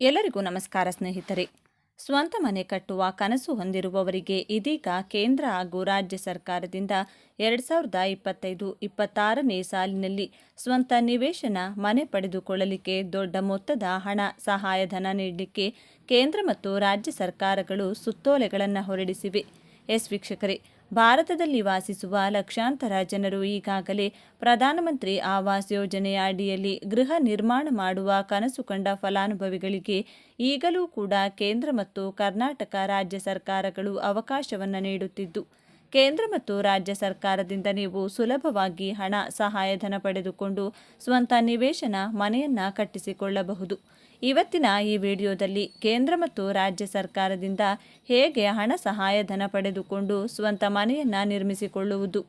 ಎಲ್ಲರಿಗೂ ನಮಸ್ಕಾರ ಸ್ನೇಹಿತರೆ. ಸ್ವಂತ ಮನೆ ಕಟ್ಟುವ ಕನಸು ಹೊಂದಿರುವವರಿಗೆ ಇದೀಗ ಕೇಂದ್ರ ಹಾಗೂ ರಾಜ್ಯ ಸರ್ಕಾರದಿಂದ ಎರಡು ಸಾವಿರದ ಇಪ್ಪತ್ತೈದು ಇಪ್ಪತ್ತಾರನೇ ಸಾಲಿನಲ್ಲಿ ಸ್ವಂತ ನಿವೇಶನ ಮನೆ ಪಡೆದುಕೊಳ್ಳಲಿಕ್ಕೆ ದೊಡ್ಡ ಮೊತ್ತದ ಹಣ ಸಹಾಯಧನ ನೀಡಲಿಕ್ಕೆ ಕೇಂದ್ರ ಮತ್ತು ರಾಜ್ಯ ಸರ್ಕಾರಗಳು ಸುತ್ತೋಲೆಗಳನ್ನು ಹೊರಡಿಸಿವೆ. ಎಸ್ ವೀಕ್ಷಕರೇ ಭಾರತದಲ್ಲಿ ವಾಸಿಸುವ ಲಕ್ಷಾಂತರ ಜನರು ಈಗಾಗಲೇ ಪ್ರಧಾನಮಂತ್ರಿ ಆವಾಸ್ ಯೋಜನೆಯ ಅಡಿಯಲ್ಲಿ ಗೃಹ ನಿರ್ಮಾಣ ಮಾಡುವ ಕನಸು ಕಂಡ ಫಲಾನುಭವಿಗಳಿಗೆ ಈಗಲೂ ಕೂಡ ಕೇಂದ್ರ ಮತ್ತು ಕರ್ನಾಟಕ ರಾಜ್ಯ ಸರ್ಕಾರಗಳು ಅವಕಾಶವನ್ನು ನೀಡುತ್ತಿದ್ದು, ಕೇಂದ್ರ ಮತ್ತು ರಾಜ್ಯ ಸರ್ಕಾರದಿಂದ ನೀವು ಸುಲಭವಾಗಿ ಹಣ ಸಹಾಯಧನ ಪಡೆದುಕೊಂಡು ಸ್ವಂತ ನಿವೇಶನ ಮನೆಯನ್ನ ಕಟ್ಟಿಸಿಕೊಳ್ಳಬಹುದು. ಇವತ್ತಿನ ಈ ವಿಡಿಯೋದಲ್ಲಿ ಕೇಂದ್ರ ಮತ್ತು ರಾಜ್ಯ ಸರ್ಕಾರದಿಂದ ಹೇಗೆ ಹಣ ಸಹಾಯಧನ ಪಡೆದುಕೊಂಡು ಸ್ವಂತ ಮನೆಯನ್ನು ನಿರ್ಮಿಸಿಕೊಳ್ಳುವುದು?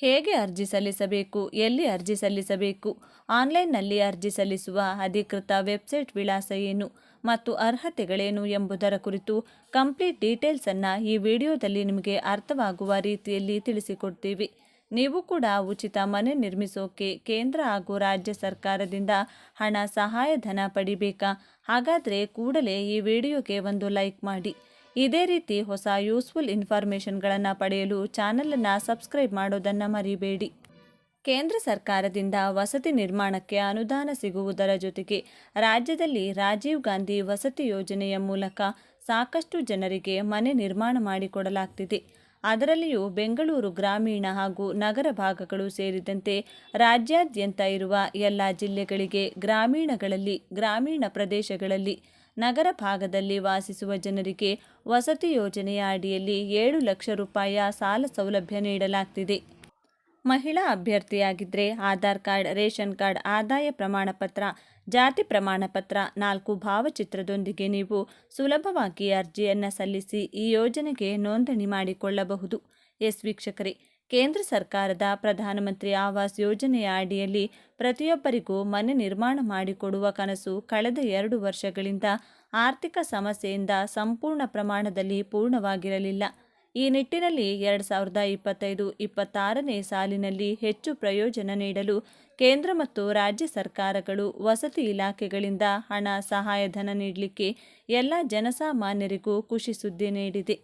ಹೇಗೆ ಅರ್ಜಿ ಸಲ್ಲಿಸಬೇಕು? ಎಲ್ಲಿ ಅರ್ಜಿ ಸಲ್ಲಿಸಬೇಕು? ಆನ್ಲೈನ್ನಲ್ಲಿ ಅರ್ಜಿ ಸಲ್ಲಿಸುವ ಅಧಿಕೃತ ವೆಬ್ಸೈಟ್ ವಿಳಾಸ ಏನು ಮತ್ತು ಅರ್ಹತೆಗಳೇನು ಎಂಬುದರ ಕುರಿತು ಕಂಪ್ಲೀಟ್ ಡೀಟೇಲ್ಸನ್ನು ಈ ವಿಡಿಯೋದಲ್ಲಿ ನಿಮಗೆ ಅರ್ಥವಾಗುವ ರೀತಿಯಲ್ಲಿ ತಿಳಿಸಿಕೊಡ್ತೀವಿ. ನೀವು ಕೂಡ ಉಚಿತ ಮನೆ ನಿರ್ಮಿಸೋಕೆ ಕೇಂದ್ರ ಹಾಗೂ ರಾಜ್ಯ ಸರ್ಕಾರದಿಂದ ಹಣ ಸಹಾಯಧನ ಪಡಿಬೇಕಾ? ಹಾಗಾದರೆ ಕೂಡಲೇ ಈ ವಿಡಿಯೋಗೆ ಒಂದು ಲೈಕ್ ಮಾಡಿ. ಇದೇ ರೀತಿ ಹೊಸ ಯೂಸ್ಫುಲ್ ಇನ್ಫಾರ್ಮೇಷನ್ಗಳನ್ನು ಪಡೆಯಲು ಚಾನಲನ್ನು ಸಬ್ಸ್ಕ್ರೈಬ್ ಮಾಡೋದನ್ನು ಮರಿಬೇಡಿ. ಕೇಂದ್ರ ಸರ್ಕಾರದಿಂದ ವಸತಿ ನಿರ್ಮಾಣಕ್ಕೆ ಅನುದಾನ ಸಿಗುವುದರ ಜೊತೆಗೆ ರಾಜ್ಯದಲ್ಲಿ ರಾಜೀವ್ ಗಾಂಧಿ ವಸತಿ ಯೋಜನೆಯ ಮೂಲಕ ಸಾಕಷ್ಟು ಜನರಿಗೆ ಮನೆ ನಿರ್ಮಾಣ ಮಾಡಿಕೊಡಲಾಗ್ತಿದೆ. ಅದರಲ್ಲಿಯೂ ಬೆಂಗಳೂರು ಗ್ರಾಮೀಣ ಹಾಗೂ ನಗರ ಭಾಗಗಳು ಸೇರಿದಂತೆ ರಾಜ್ಯಾದ್ಯಂತ ಇರುವ ಎಲ್ಲ ಜಿಲ್ಲೆಗಳಿಗೆ ಗ್ರಾಮೀಣಗಳಲ್ಲಿ, ಗ್ರಾಮೀಣ ಪ್ರದೇಶಗಳಲ್ಲಿ, ನಗರ ಭಾಗದಲ್ಲಿ ವಾಸಿಸುವ ಜನರಿಗೆ ವಸತಿ ಯೋಜನೆಯ ಅಡಿಯಲ್ಲಿ ಏಳು ಲಕ್ಷ ರೂಪಾಯಿಯ ಸಾಲ ಸೌಲಭ್ಯ ನೀಡಲಾಗ್ತಿದೆ. ಮಹಿಳಾ ಅಭ್ಯರ್ಥಿಯಾಗಿದ್ದರೆ ಆಧಾರ್ ಕಾರ್ಡ್, ರೇಷನ್ ಕಾರ್ಡ್, ಆದಾಯ ಪ್ರಮಾಣಪತ್ರ ಜಾತಿ ಪ್ರಮಾಣಪತ್ರ ನಾಲ್ಕು ಭಾವಚಿತ್ರದೊಂದಿಗೆ ನೀವು ಸುಲಭವಾಗಿ ಅರ್ಜಿಯನ್ನು ಸಲ್ಲಿಸಿ ಈ ಯೋಜನೆಗೆ ನೋಂದಣಿ ಮಾಡಿಕೊಳ್ಳಬಹುದು. ಎಸ್ ವೀಕ್ಷಕರೇ, ಕೇಂದ್ರ ಸರ್ಕಾರದ ಪ್ರಧಾನಮಂತ್ರಿ ಆವಾಸ್ ಯೋಜನೆಯ ಅಡಿಯಲ್ಲಿ ಪ್ರತಿಯೊಬ್ಬರಿಗೂ ಮನೆ ನಿರ್ಮಾಣ ಮಾಡಿಕೊಡುವ ಕನಸು ಕಳೆದ ಎರಡು ವರ್ಷಗಳಿಂದ ಆರ್ಥಿಕ ಸಮಸ್ಯೆಯಿಂದ ಸಂಪೂರ್ಣ ಪ್ರಮಾಣದಲ್ಲಿ ಪೂರ್ಣವಾಗಿರಲಿಲ್ಲ. ಈ ನಿಟ್ಟಿನಲ್ಲಿ ಎರಡು ಸಾವಿರದ ಇಪ್ಪತ್ತೈದು ಇಪ್ಪತ್ತಾರನೇ ಸಾಲಿನಲ್ಲಿ ಹೆಚ್ಚು ಪ್ರಯೋಜನ ನೀಡಲು ಕೇಂದ್ರ ಮತ್ತು ರಾಜ್ಯ ಸರ್ಕಾರಗಳು ವಸತಿ ಇಲಾಖೆಗಳಿಂದ ಹಣ ಸಹಾಯಧನ ನೀಡಲಿಕ್ಕೆ ಎಲ್ಲ ಜನಸಾಮಾನ್ಯರಿಗೂ ಖುಷಿ ಸುದ್ದಿ ನೀಡಿದೆ.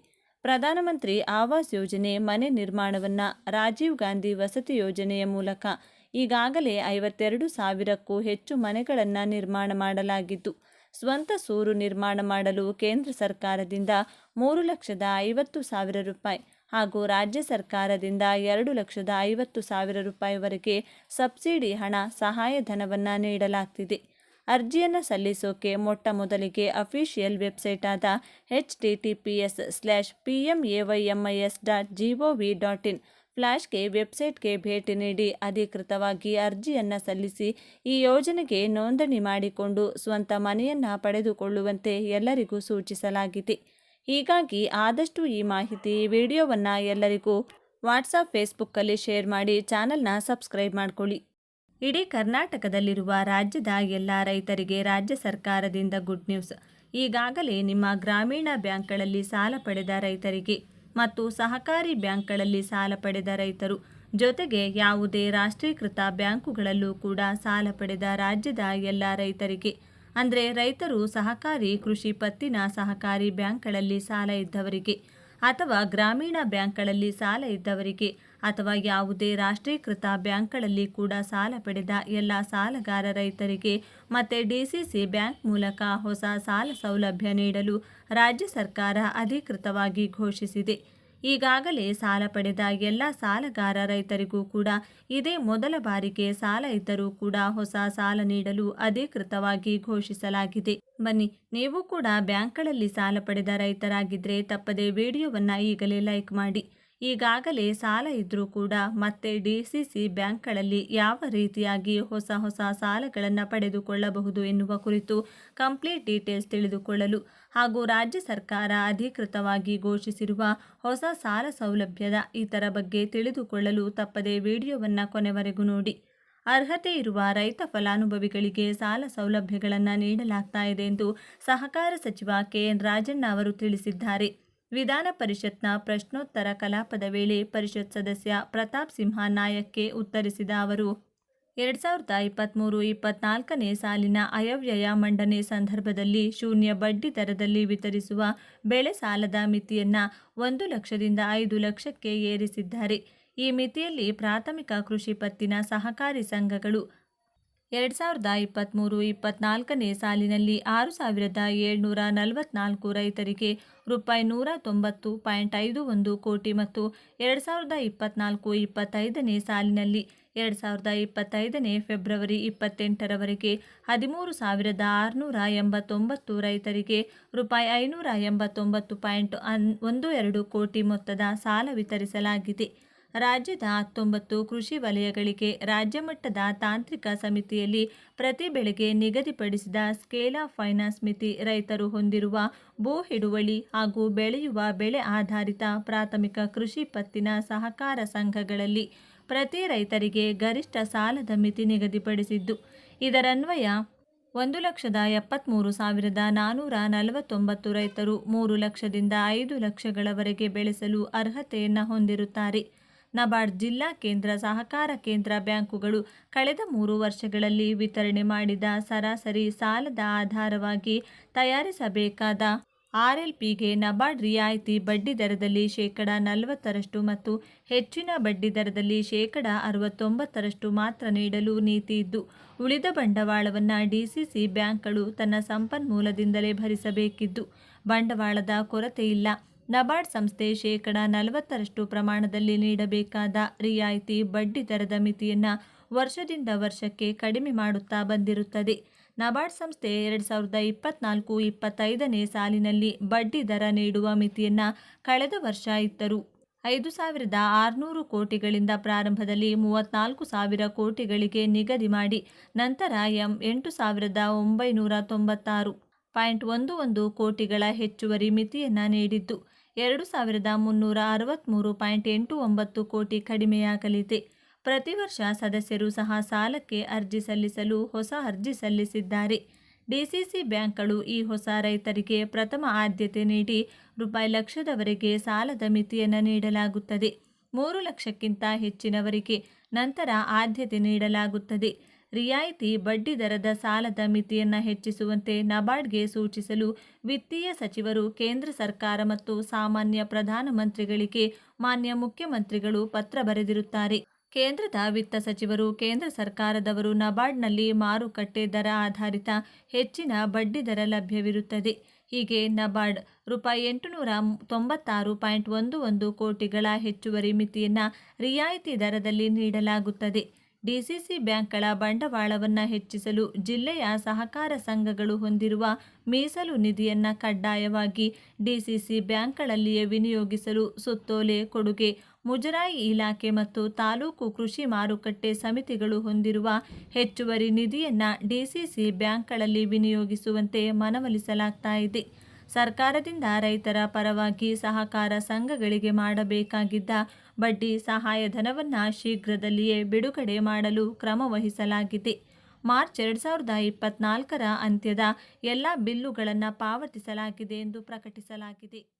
ಪ್ರಧಾನಮಂತ್ರಿ ಆವಾಸ್ ಯೋಜನೆ ಮನೆ ನಿರ್ಮಾಣವನ್ನು ರಾಜೀವ್ ಗಾಂಧಿ ವಸತಿ ಯೋಜನೆಯ ಮೂಲಕ ಈಗಾಗಲೇ ಐವತ್ತೆರಡು ಸಾವಿರಕ್ಕೂ ಹೆಚ್ಚು ಮನೆಗಳನ್ನು ನಿರ್ಮಾಣ ಮಾಡಲಾಗಿದ್ದು ಸ್ವಂತ ಸೂರು ನಿರ್ಮಾಣ ಮಾಡಲು ಕೇಂದ್ರ ಸರ್ಕಾರದಿಂದ ಮೂರು ಲಕ್ಷದ ಐವತ್ತು ಸಾವಿರ ರೂಪಾಯಿ ಹಾಗೂ ರಾಜ್ಯ ಸರ್ಕಾರದಿಂದ ಎರಡು ಲಕ್ಷದ ಐವತ್ತು ಸಾವಿರ ರೂಪಾಯಿವರೆಗೆ ಸಬ್ಸಿಡಿ ಹಣ ಸಹಾಯಧನವನ್ನು ನೀಡಲಾಗ್ತಿದೆ. ಅರ್ಜಿಯನ್ನು ಸಲ್ಲಿಸೋಕೆ ಮೊಟ್ಟ ಮೊದಲಿಗೆ ಅಫಿಷಿಯಲ್ ವೆಬ್ಸೈಟ್ ಆದ H T T P S slash P M A Y M I S dot G O V dot in ಫ್ಲ್ಯಾಶ್ಗೆ ವೆಬ್ಸೈಟ್ಗೆ ಭೇಟಿ ನೀಡಿ ಅಧಿಕೃತವಾಗಿ ಅರ್ಜಿಯನ್ನು ಸಲ್ಲಿಸಿ ಈ ಯೋಜನೆಗೆ ನೋಂದಣಿ ಮಾಡಿಕೊಂಡು ಸ್ವಂತ ಮನೆಯನ್ನು ಪಡೆದುಕೊಳ್ಳುವಂತೆ ಎಲ್ಲರಿಗೂ ಸೂಚಿಸಲಾಗಿದೆ. ಹೀಗಾಗಿ ಆದಷ್ಟು ಈ ಮಾಹಿತಿ, ವಿಡಿಯೋವನ್ನು ಎಲ್ಲರಿಗೂ ವಾಟ್ಸಪ್, ಫೇಸ್ಬುಕ್ಕಲ್ಲಿ ಶೇರ್ ಮಾಡಿ ಚಾನಲ್ನ ಸಬ್ಸ್ಕ್ರೈಬ್ ಮಾಡಿಕೊಳ್ಳಿ. ಇಡೀ ಕರ್ನಾಟಕದಲ್ಲಿರುವ ರಾಜ್ಯದ ಎಲ್ಲ ರೈತರಿಗೆ ರಾಜ್ಯ ಸರ್ಕಾರದಿಂದ ಗುಡ್ ನ್ಯೂಸ್. ಈಗಾಗಲೇ ನಿಮ್ಮ ಗ್ರಾಮೀಣ ಬ್ಯಾಂಕ್ಗಳಲ್ಲಿ ಸಾಲ ಪಡೆದ ರೈತರಿಗೆ ಮತ್ತು ಸಹಕಾರಿ ಬ್ಯಾಂಕ್ಗಳಲ್ಲಿ ಸಾಲ ಪಡೆದ ರೈತರು. ಜೊತೆಗೆ ಯಾವುದೇ ರಾಷ್ಟ್ರೀಕೃತ ಬ್ಯಾಂಕುಗಳಲ್ಲೂ ಕೂಡ ಸಾಲ ಪಡೆದ ರಾಜ್ಯದ ಎಲ್ಲ ರೈತರಿಗೆ. ಅಂದರೆ ರೈತರು ಸಹಕಾರಿ ಕೃಷಿ ಪತ್ತಿನ ಸಹಕಾರಿ ಬ್ಯಾಂಕ್ಗಳಲ್ಲಿ ಸಾಲ ಇದ್ದವರಿಗೆ ಅಥವಾ ಗ್ರಾಮೀಣ ಬ್ಯಾಂಕ್ಗಳಲ್ಲಿ ಸಾಲ ಇದ್ದವರಿಗೆ ಅಥವಾ ಯಾವುದೇ ರಾಷ್ಟ್ರೀಕೃತ ಬ್ಯಾಂಕ್ಗಳಲ್ಲಿ ಕೂಡ ಸಾಲ ಪಡೆದ ಎಲ್ಲ ಸಾಲಗಾರ ರೈತರಿಗೆ ಮತ್ತೆ ಡಿಸಿಸಿ ಬ್ಯಾಂಕ್ ಮೂಲಕ ಹೊಸ ಸಾಲ ಸೌಲಭ್ಯ ನೀಡಲು ರಾಜ್ಯ ಸರ್ಕಾರ ಅಧಿಕೃತವಾಗಿ ಘೋಷಿಸಿದೆ. ಈಗಾಗಲೇ ಸಾಲ ಪಡೆದ ಎಲ್ಲ ಸಾಲಗಾರ ರೈತರಿಗೂ ಕೂಡ ಇದೇ ಮೊದಲ ಬಾರಿಗೆ ಸಾಲ ಇದ್ದರೂ ಕೂಡ ಹೊಸ ಸಾಲ ನೀಡಲು ಅಧಿಕೃತವಾಗಿ ಘೋಷಿಸಲಾಗಿದೆ. ಬನ್ನಿ, ನೀವು ಕೂಡ ಬ್ಯಾಂಕ್ಗಳಲ್ಲಿ ಸಾಲ ಪಡೆದ ರೈತರಾಗಿದ್ದರೆ ತಪ್ಪದೆ ವಿಡಿಯೋವನ್ನು ಈಗಲೇ ಲೈಕ್ ಮಾಡಿ. ಈಗಾಗಲೇ ಸಾಲ ಇದ್ದರೂ ಕೂಡ ಮತ್ತೆ ಡಿ ಸಿ ಸಿ ಬ್ಯಾಂಕ್ಗಳಲ್ಲಿ ಯಾವ ರೀತಿಯಾಗಿ ಹೊಸ ಹೊಸ ಸಾಲಗಳನ್ನು ಪಡೆದುಕೊಳ್ಳಬಹುದು ಎನ್ನುವ ಕುರಿತು ಕಂಪ್ಲೀಟ್ ಡೀಟೇಲ್ಸ್ ತಿಳಿದುಕೊಳ್ಳಲು ಹಾಗೂ ರಾಜ್ಯ ಸರ್ಕಾರ ಅಧಿಕೃತವಾಗಿ ಘೋಷಿಸಿರುವ ಹೊಸ ಸಾಲ ಸೌಲಭ್ಯದ ಇತರ ಬಗ್ಗೆ ತಿಳಿದುಕೊಳ್ಳಲು ತಪ್ಪದೆ ವಿಡಿಯೋವನ್ನು ಕೊನೆವರೆಗೂ ನೋಡಿ. ಅರ್ಹತೆ ಇರುವ ರೈತ ಫಲಾನುಭವಿಗಳಿಗೆ ಸಾಲ ಸೌಲಭ್ಯಗಳನ್ನು ನೀಡಲಾಗ್ತಾ ಇದೆ ಎಂದು ಸಹಕಾರ ಸಚಿವ ಕೆ ಎನ್ ರಾಜಣ್ಣ ಅವರು ತಿಳಿಸಿದ್ದಾರೆ. ವಿಧಾನ ಪರಿಷತ್ನ ಪ್ರಶ್ನೋತ್ತರ ಕಲಾಪದ ವೇಳೆ ಪರಿಷತ್ ಸದಸ್ಯ ಪ್ರತಾಪ್ ಸಿಂಹ ನಾಯಕ್ಗೆ ಉತ್ತರಿಸಿದ ಅವರು, ಎರಡು ಸಾವಿರದ ಇಪ್ಪತ್ತ್ಮೂರು ಇಪ್ಪತ್ನಾಲ್ಕನೇ ಸಾಲಿನ ಅಯವ್ಯಯ ಮಂಡನೆ ಸಂದರ್ಭದಲ್ಲಿ ಶೂನ್ಯ ಬಡ್ಡಿ ದರದಲ್ಲಿ ವಿತರಿಸುವ ಬೆಳೆ ಸಾಲದ ಮಿತಿಯನ್ನು ಒಂದು ಲಕ್ಷದಿಂದ ಐದು ಲಕ್ಷಕ್ಕೆ ಏರಿಸಿದ್ದಾರೆ. ಈ ಮಿತಿಯಲ್ಲಿ ಪ್ರಾಥಮಿಕ ಕೃಷಿ ಪತ್ತಿನ ಸಹಕಾರಿ ಸಂಘಗಳು ಎರಡು ಸಾವಿರದ ಇಪ್ಪತ್ತ್ಮೂರು ಇಪ್ಪತ್ನಾಲ್ಕನೇ ಸಾಲಿನಲ್ಲಿ ಆರು ಸಾವಿರದ ಏಳ್ನೂರ ನಲವತ್ನಾಲ್ಕು ರೈತರಿಗೆ ರೂಪಾಯಿ ನೂರ ತೊಂಬತ್ತು ಪಾಯಿಂಟ್ ಐದು ಒಂದು ಕೋಟಿ ಮತ್ತು ಎರಡು ಸಾವಿರದ ಇಪ್ಪತ್ನಾಲ್ಕು ಇಪ್ಪತ್ತೈದನೇ ಸಾಲಿನಲ್ಲಿ ಎರಡು ಸಾವಿರದ ಇಪ್ಪತ್ತೈದನೇ ಫೆಬ್ರವರಿ ಇಪ್ಪತ್ತೆಂಟರವರೆಗೆ ಹದಿಮೂರು ಸಾವಿರದ ಆರುನೂರ ಎಂಬತ್ತೊಂಬತ್ತು ರೈತರಿಗೆ ರೂಪಾಯಿ ಐನೂರ ಎಂಬತ್ತೊಂಬತ್ತು ಪಾಯಿಂಟ್ ಅನ್ ಒಂದು ಎರಡು ಕೋಟಿ ಮೊತ್ತದ ಸಾಲ ವಿತರಿಸಲಾಗಿದೆ. ರಾಜ್ಯದ ಹತ್ತೊಂಬತ್ತು ಕೃಷಿ ವಲಯಗಳಿಗೆ ರಾಜ್ಯ ಮಟ್ಟದ ತಾಂತ್ರಿಕ ಸಮಿತಿಯಲ್ಲಿ ಪ್ರತಿ ಬೆಳೆಗೆ ನಿಗದಿಪಡಿಸಿದ ಸ್ಕೇಲ್ ಆಫ್ ಫೈನಾನ್ಸ್ ಮಿತಿ ರೈತರು ಹೊಂದಿರುವ ಭೂ ಹಿಡುವಳಿ ಹಾಗೂ ಬೆಳೆಯುವ ಬೆಳೆ ಆಧಾರಿತ ಪ್ರಾಥಮಿಕ ಕೃಷಿ ಪತ್ತಿನ ಸಹಕಾರ ಸಂಘಗಳಲ್ಲಿ ಪ್ರತಿ ರೈತರಿಗೆ ಗರಿಷ್ಠ ಸಾಲದ ಮಿತಿ ನಿಗದಿಪಡಿಸಿದ್ದು, ಇದರನ್ವಯ ಒಂದು ಲಕ್ಷದ ಎಪ್ಪತ್ತ್ಮೂರು ಸಾವಿರದ ನಾನ್ನೂರ ನಲವತ್ತೊಂಬತ್ತು ರೈತರು ಮೂರು ಲಕ್ಷದಿಂದ ಐದು ಲಕ್ಷಗಳವರೆಗೆ ಬೆಳೆಸಲು ಅರ್ಹತೆಯನ್ನು ಹೊಂದಿರುತ್ತಾರೆ. ನಬಾರ್ಡ್ ಜಿಲ್ಲಾ ಕೇಂದ್ರ ಸಹಕಾರ ಕೇಂದ್ರ ಬ್ಯಾಂಕುಗಳು ಕಳೆದ ಮೂರು ವರ್ಷಗಳಲ್ಲಿ ವಿತರಣೆ ಮಾಡಿದ ಸರಾಸರಿ ಸಾಲದ ಆಧಾರವಾಗಿ ತಯಾರಿಸಬೇಕಾದ ಆರ್ಎಲ್ಪಿಗೆ ನಬಾರ್ಡ್ ರಿಯಾಯಿತಿ ಬಡ್ಡಿ ದರದಲ್ಲಿ ಶೇಕಡ ನಲವತ್ತರಷ್ಟು ಮತ್ತು ಹೆಚ್ಚಿನ ಬಡ್ಡಿ ದರದಲ್ಲಿ ಶೇಕಡ ಅರವತ್ತೊಂಬತ್ತರಷ್ಟು ಮಾತ್ರ ನೀಡಲು ನೀತಿ ಇದ್ದು, ಉಳಿದ ಬಂಡವಾಳವನ್ನು ಡಿಸಿಸಿ ಬ್ಯಾಂಕ್ಗಳು ತನ್ನ ಸಂಪನ್ಮೂಲದಿಂದಲೇ ಭರಿಸಬೇಕಿದ್ದು, ಬಂಡವಾಳದ ಕೊರತೆ ಇಲ್ಲ. ನಬಾರ್ಡ್ ಸಂಸ್ಥೆ ಶೇಕಡ ನಲವತ್ತರಷ್ಟು ಪ್ರಮಾಣದಲ್ಲಿ ನೀಡಬೇಕಾದ ರಿಯಾಯಿತಿ ಬಡ್ಡಿ ದರದ ಮಿತಿಯನ್ನು ವರ್ಷದಿಂದ ವರ್ಷಕ್ಕೆ ಕಡಿಮೆ ಮಾಡುತ್ತಾ ಬಂದಿರುತ್ತದೆ. ನಬಾರ್ಡ್ ಸಂಸ್ಥೆ ಎರಡು ಸಾವಿರದ ಇಪ್ಪತ್ನಾಲ್ಕು ಇಪ್ಪತ್ತೈದನೇ ಸಾಲಿನಲ್ಲಿ ಬಡ್ಡಿ ದರ ನೀಡುವ ಮಿತಿಯನ್ನು ಕಳೆದ ವರ್ಷ ಇದ್ದರು ಐದು ಸಾವಿರದ ಆರುನೂರು ಕೋಟಿಗಳಿಂದ ಪ್ರಾರಂಭದಲ್ಲಿ ಮೂವತ್ತ್ನಾಲ್ಕು ಸಾವಿರ ಕೋಟಿಗಳಿಗೆ ನಿಗದಿ ಮಾಡಿ, ನಂತರ ಎಂ ಎಂಟು ಸಾವಿರದ ಒಂಬೈನೂರ ತೊಂಬತ್ತಾರು ಪಾಯಿಂಟ್ ಒಂದು ಒಂದು ಕೋಟಿಗಳ ಹೆಚ್ಚುವರಿ ಮಿತಿಯನ್ನು ನೀಡಿದ್ದು. ಎರಡು ಸಾವಿರದ ಮುನ್ನೂರ ಅರವತ್ತ್ಮೂರು ಪಾಯಿಂಟ್ ಎಂಟು ಒಂಬತ್ತು ಕೋಟಿ ಕಡಿಮೆಯಾಗಲಿದೆ. ಪ್ರತಿ ವರ್ಷ ಸದಸ್ಯರು ಸಹ ಸಾಲಕ್ಕೆ ಅರ್ಜಿ ಸಲ್ಲಿಸಲು ಹೊಸ ಅರ್ಜಿ ಸಲ್ಲಿಸಿದ್ದಾರೆ. ಡಿಸಿಸಿ ಬ್ಯಾಂಕ್ಗಳು ಈ ಹೊಸ ರೈತರಿಗೆ ಪ್ರಥಮ ಆದ್ಯತೆ ನೀಡಿ ರೂಪಾಯಿ ಲಕ್ಷದವರೆಗೆ ಸಾಲದ ಮಿತಿಯನ್ನು ನೀಡಲಾಗುತ್ತದೆ. ಮೂರು ಲಕ್ಷಕ್ಕಿಂತ ಹೆಚ್ಚಿನವರಿಗೆ ನಂತರ ಆದ್ಯತೆ ನೀಡಲಾಗುತ್ತದೆ. ರಿಯಾಯಿತಿ ಬಡ್ಡಿ ದರದ ಸಾಲದ ಮಿತಿಯನ್ನು ಹೆಚ್ಚಿಸುವಂತೆ ನಬಾರ್ಡ್ಗೆ ಸೂಚಿಸಲು ವಿತ್ತೀಯ ಸಚಿವರು ಕೇಂದ್ರ ಸರ್ಕಾರ ಮತ್ತು ಸಾಮಾನ್ಯ ಪ್ರಧಾನಮಂತ್ರಿಗಳಿಗೆ ಮಾನ್ಯ ಮುಖ್ಯಮಂತ್ರಿಗಳು ಪತ್ರ ಬರೆದಿರುತ್ತಾರೆ. ಕೇಂದ್ರದ ವಿತ್ತ ಸಚಿವರು ಕೇಂದ್ರ ಸರ್ಕಾರದವರು ನಬಾರ್ಡ್ನಲ್ಲಿ ಮಾರುಕಟ್ಟೆ ದರ ಆಧಾರಿತ ಹೆಚ್ಚಿನ ಬಡ್ಡಿ ದರ ಲಭ್ಯವಿರುತ್ತದೆ. ಹೀಗೆ ನಬಾರ್ಡ್ ರೂಪಾಯಿ ಎಂಟುನೂರ ತೊಂಬತ್ತಾರು ಪಾಯಿಂಟ್ ಒಂದು ಒಂದು ಕೋಟಿಗಳ ಹೆಚ್ಚುವರಿ ಮಿತಿಯನ್ನು ರಿಯಾಯಿತಿ ದರದಲ್ಲಿ ನೀಡಲಾಗುತ್ತದೆ. ಡಿಸಿಸಿ ಬ್ಯಾಂಕ್ಗಳ ಬಂಡವಾಳವನ್ನು ಹೆಚ್ಚಿಸಲು ಜಿಲ್ಲೆಯ ಸಹಕಾರ ಸಂಘಗಳು ಹೊಂದಿರುವ ಮೀಸಲು ನಿಧಿಯನ್ನು ಕಡ್ಡಾಯವಾಗಿ ಡಿಸಿಸಿ ಬ್ಯಾಂಕ್ಗಳಲ್ಲಿಯೇ ವಿನಿಯೋಗಿಸಲು ಸುತ್ತೋಲೆ, ಕೊಡುಗೆ, ಮುಜರಾಯಿ ಇಲಾಖೆ ಮತ್ತು ತಾಲೂಕು ಕೃಷಿ ಮಾರುಕಟ್ಟೆ ಸಮಿತಿಗಳು ಹೊಂದಿರುವ ಹೆಚ್ಚುವರಿ ನಿಧಿಯನ್ನು ಡಿಸಿಸಿ ಬ್ಯಾಂಕ್ಗಳಲ್ಲಿ ವಿನಿಯೋಗಿಸುವಂತೆ ಮನವೊಲಿಸಲಾಗ್ತಾ ಇದೆ. ಸರ್ಕಾರದಿಂದ ರೈತರ ಪರವಾಗಿ ಸಹಕಾರ ಸಂಘಗಳಿಗೆ ಮಾಡಬೇಕಾಗಿದ್ದ ಬಡ್ಡಿ ಸಹಾಯಧನವನ್ನು ಶೀಘ್ರದಲ್ಲಿಯೇ ಬಿಡುಗಡೆ ಮಾಡಲು ಕ್ರಮ ವಹಿಸಲಾಗಿದೆ. ಮಾರ್ಚ್ ಎರಡು ಸಾವಿರದ ಇಪ್ಪತ್ನಾಲ್ಕರ ಅಂತ್ಯದ ಎಲ್ಲ ಬಿಲ್ಲುಗಳನ್ನು ಪಾವತಿಸಲಾಗಿದೆ ಎಂದು ಪ್ರಕಟಿಸಲಾಗಿದೆ.